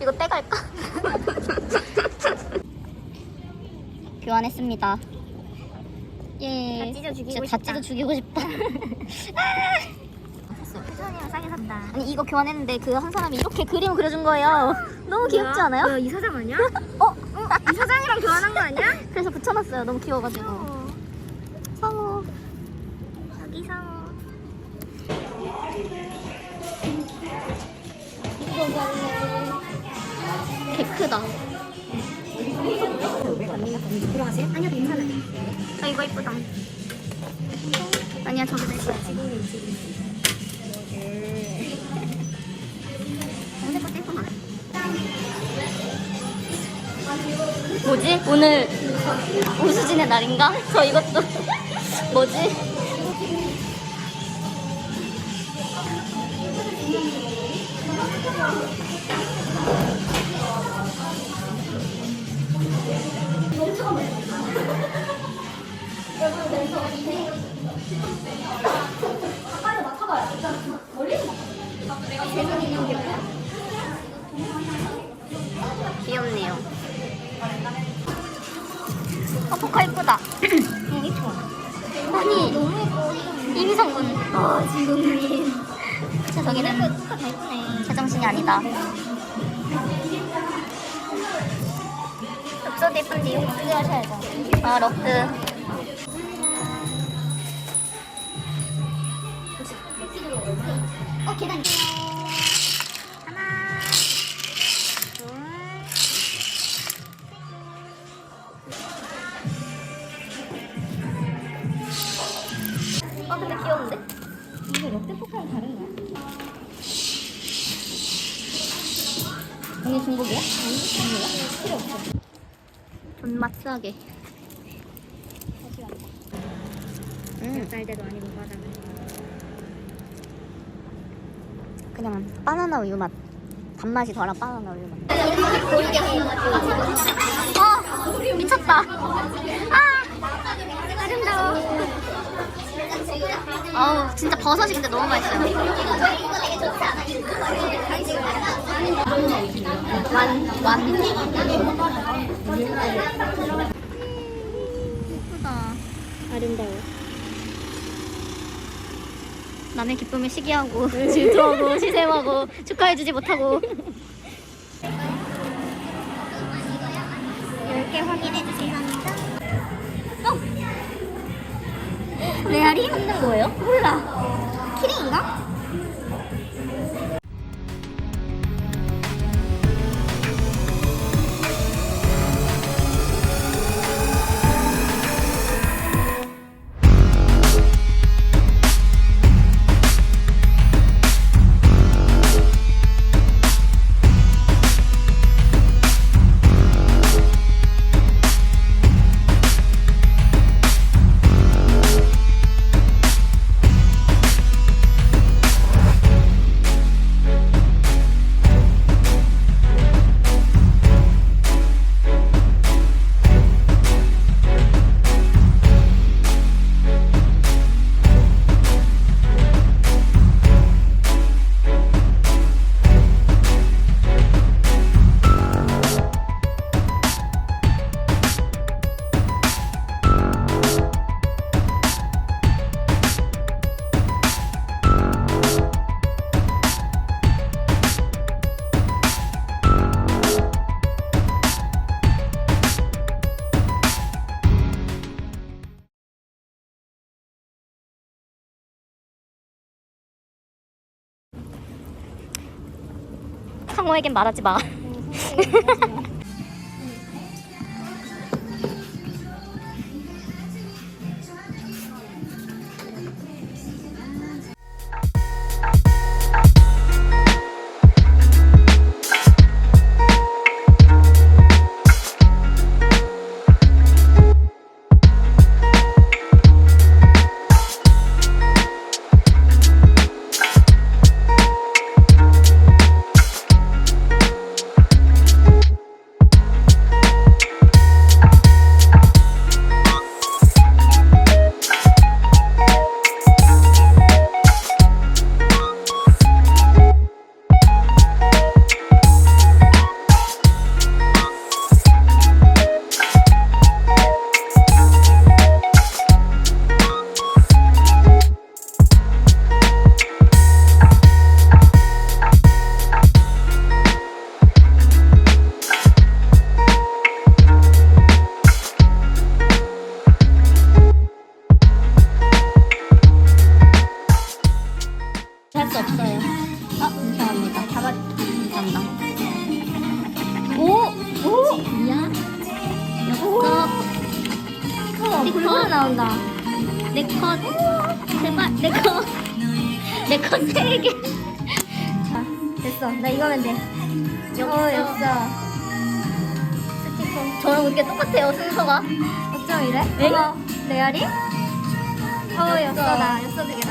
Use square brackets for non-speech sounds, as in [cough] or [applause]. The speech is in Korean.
이거 떼갈까? 교환했습니다. 예. 다 찢어 죽이고 진짜 다 싶다. 찢어 죽이고 싶다. 수선이랑 싸게 샀다. 아니 이거 교환했는데 그 한 사람이 이렇게 그림 그려준 거예요. 너무 귀엽지 않아요? 뭐야, 이 사장 아니야? [laughs] 어? 어? 이 사장이랑 교환한 거 아니야? [laughs] 그래서 붙여놨어요. 너무 귀여워가지고. 어. 상호. 여기 상어. 개 크다. 들어가세요? 아니요, 괜찮아요. 아 이거 이쁘다. 아니야 저기 내 거야. 어제 것도 예쁘다. 뭐지? 오늘 우수진의 날인가? 저 이것도 [laughs] 뭐지? 저기는 포카 다 예쁘네. 제정신이 아니다. 엽서도 예쁜데 이거 어떻게 하셔야죠? 아, 러프. 어, 계단. 이게 럭드 포카랑 다른 거야? 이게 중복이야? 아니, 아니야? 필요 없어. 존맛 싸게. 음, 쌀때도 아니고 과자는. 그냥 바나나 우유 맛. 단맛이 덜한 바나나 우유 맛. 어, 미쳤다. 아, 아름다워. 아우, 진짜 버섯이 근데 너무 맛있어요. 완, 완. 예쁘다. 아름다워. 남의 기쁨을 시기하고 질투하고 시샘하고 축하해주지 못하고 10개 확인해주세요. 레알이 거예요? 몰라. 키링인가? 상호에겐 말하지 마. 감사합니다. 잡아. 감사합니다. 오! 오! 미안. 여 어, 네 불고루 컷. 나온다. 내 컷. 제발, 내 컷. 내컷 세 개. 자, 됐어. 나 이거면 돼. 어, 엽서. 스티커. 저랑 어떻게 똑같아요, 순서가? 어쩜 이래? 엥? 어, 레알이? 어, 엽서다. 엽서 두 개다.